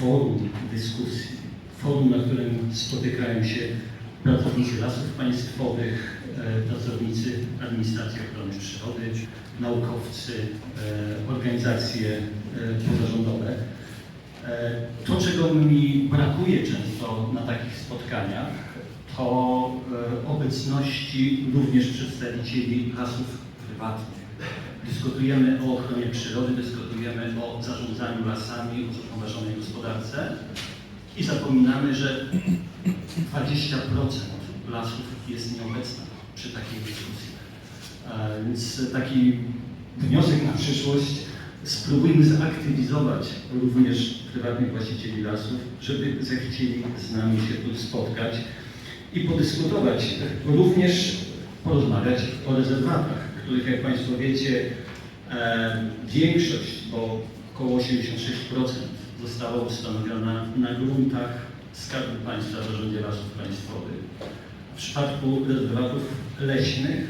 forum dyskusji, forum, na którym spotykają się pracownicy lasów państwowych, e, pracownicy administracji ochrony przyrody, naukowcy, e, organizacje e, pozarządowe. To, czego mi brakuje często na takich spotkaniach, to obecności również przedstawicieli lasów prywatnych. Dyskutujemy o ochronie przyrody, dyskutujemy o zarządzaniu lasami, o zrównoważonej gospodarce i zapominamy, że 20% lasów jest nieobecna przy takiej dyskusji. E, Więc taki wniosek na przyszłość, spróbujmy zaktywizować również prywatnych właścicieli lasów, żeby zechcieli z nami się tu spotkać i podyskutować, również porozmawiać o rezerwatach, których jak Państwo wiecie większość, bo około 86% została ustanowiona na gruntach Skarbu Państwa zarządzie lasów państwowych. W przypadku rezerwatów leśnych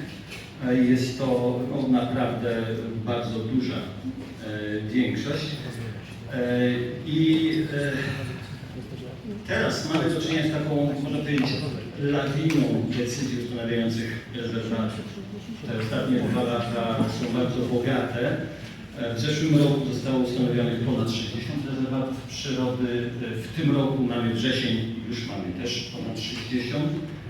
e, jest to no, naprawdę bardzo duża e, większość. E, I e, teraz mamy do czynienia z taką, można powiedzieć, lawiną decyzji ustanawiających rezerwatów. Te ostatnie dwa lata są bardzo bogate. E, W zeszłym roku zostało ustanowionych ponad 60 rezerwatów przyrody. E, W tym roku mamy wrzesień, już mamy też ponad 60.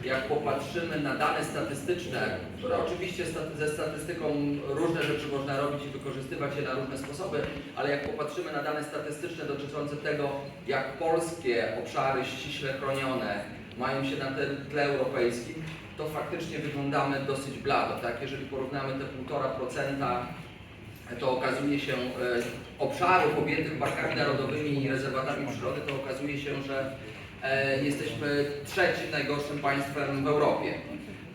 Jak popatrzymy na dane statystyczne, które oczywiście ze statystyką różne rzeczy można robić i wykorzystywać je na różne sposoby, ale jak popatrzymy na dane statystyczne dotyczące tego, jak polskie obszary ściśle chronione mają się na tle- europejskim, to faktycznie wyglądamy dosyć blado. Tak? Jeżeli porównamy te 1,5%, to okazuje się e, obszarów objętych parkami narodowymi i rezerwatami przyrody, to okazuje się, że e, jesteśmy trzecim najgorszym państwem w Europie.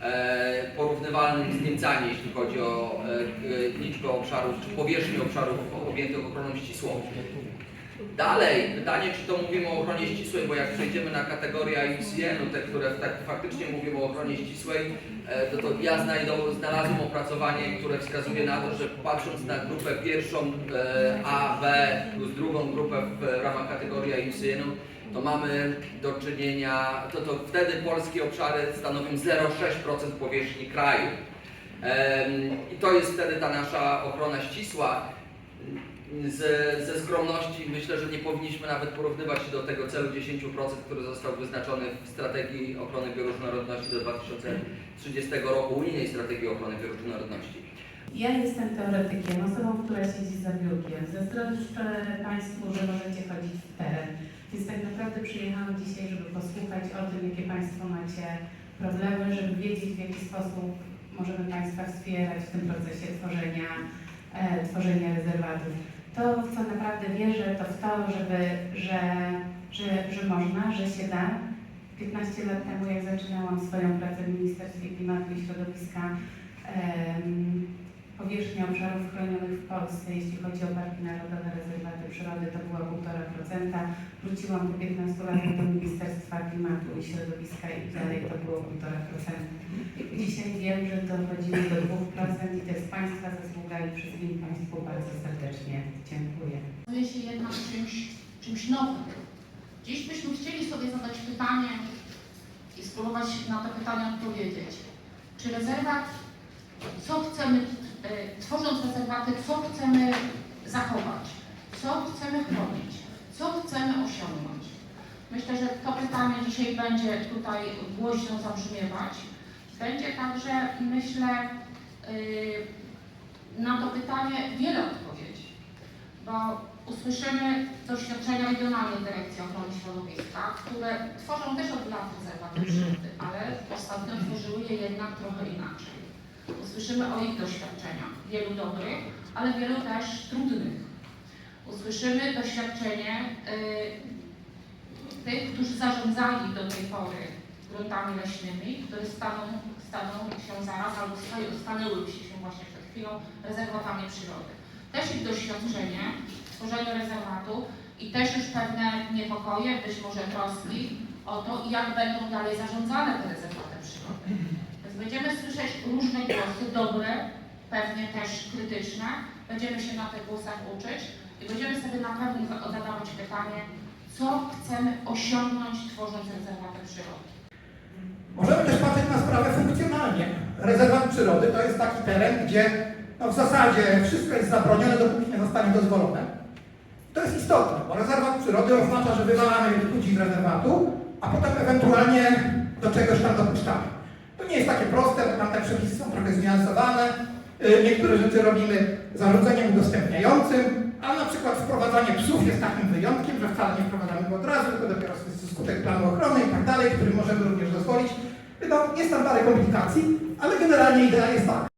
E, porównywalnym z Niemcami, jeśli chodzi o liczbę obszarów, czy powierzchnię obszarów objętych ochroną ścisłą. Dalej, pytanie, czy to mówimy o ochronie ścisłej, bo jak przejdziemy na kategorię IUCN, te, które tak faktycznie mówimy o ochronie ścisłej, e, to, to ja znajdą, znalazłem opracowanie, które wskazuje na to, że patrząc na grupę pierwszą e, A, B plus drugą grupę w ramach kategorii IUCN, to mamy do czynienia, to, to wtedy polskie obszary stanowią 0,6% powierzchni kraju. I to jest wtedy ta nasza ochrona ścisła. Ze skromności myślę, że nie powinniśmy nawet porównywać się do tego celu 10%, który został wyznaczony w strategii ochrony bioróżnorodności do 2030 roku, unijnej strategii ochrony bioróżnorodności. Ja jestem teoretykiem, osobą, która siedzi za biurkiem. Zazdroszczę Państwu, że możecie chodzić w teren. Więc tak naprawdę przyjechałam dzisiaj, żeby posłuchać o tym, jakie Państwo macie problemy, żeby wiedzieć, w jaki sposób możemy Państwa wspierać w tym procesie tworzenia, e, tworzenia rezerwatów. To, w co naprawdę wierzę, to w to, żeby, że, że, że można, że się da. 15 lat temu, jak zaczynałam swoją pracę w Ministerstwie Klimatu i Środowiska, powierzchnia obszarów chronionych w Polsce, jeśli chodzi o parki narodowe, rezerwaty przyrody, to była 1,5%. Wróciłam po 15 latach do Ministerstwa Klimatu i Środowiska i dalej to było 1,5%. Dzisiaj wiem, że dochodzimy do 2% i to jest Państwa zasługa i wszystkim Państwu bardzo serdecznie dziękuję. zajmuje się jednak czymś, czymś nowym. Dziś byśmy chcieli sobie zadać pytanie i spróbować na to pytanie odpowiedzieć. Czy rezerwat, co chcemy, e, tworząc rezerwaty, co chcemy zachować, co chcemy chronić, co chcemy osiągnąć? Myślę, że to pytanie dzisiaj będzie tutaj głośno zabrzmiewać. Będzie także, myślę, y, na to pytanie wiele odpowiedzi bo usłyszymy doświadczenia Regionalnej Dyrekcji Ochrony Środowiska, które tworzą też od lat rezerwaty przyrody, ale ostatnio tworzyły je jednak trochę inaczej. Usłyszymy o ich doświadczeniach, wielu dobrych, ale wielu też trudnych. Usłyszymy doświadczenie y, tych, którzy zarządzali do tej pory gruntami leśnymi, które staną, staną się zaraz albo stanęłyby się właśnie przed chwilą rezerwatami przyrody też ich doświadczenie w tworzeniu rezerwatu i też już pewne niepokoje, być może troski o to, jak będą dalej zarządzane te rezerwaty przyrody. Więc będziemy słyszeć różne głosy, dobre pewnie też krytyczne. Będziemy się na tych głosach uczyć i będziemy sobie na pewno za- zadawać pytanie, co chcemy osiągnąć tworząc rezerwaty przyrody. Możemy też patrzeć na sprawę funkcjonalnie. Rezerwat przyrody to jest taki teren, gdzie no, w zasadzie wszystko jest zabronione, dopóki nie zostanie dozwolone. To jest istotne, bo rezerwat przyrody oznacza, że wywalamy ludzi z rezerwatu, a potem ewentualnie do czegoś tam dopuszczamy. To nie jest takie proste, bo tam te przepisy są trochę zniuansowane. Y, Niektóre rzeczy robimy zarządzeniem udostępniającym, a na przykład wprowadzanie psów jest takim wyjątkiem, że wcale nie wprowadzamy go od razu, tylko dopiero skutek planu ochrony i tak dalej, który możemy również dozwolić. No, jest tam parę komplikacji, ale generalnie idea jest taka.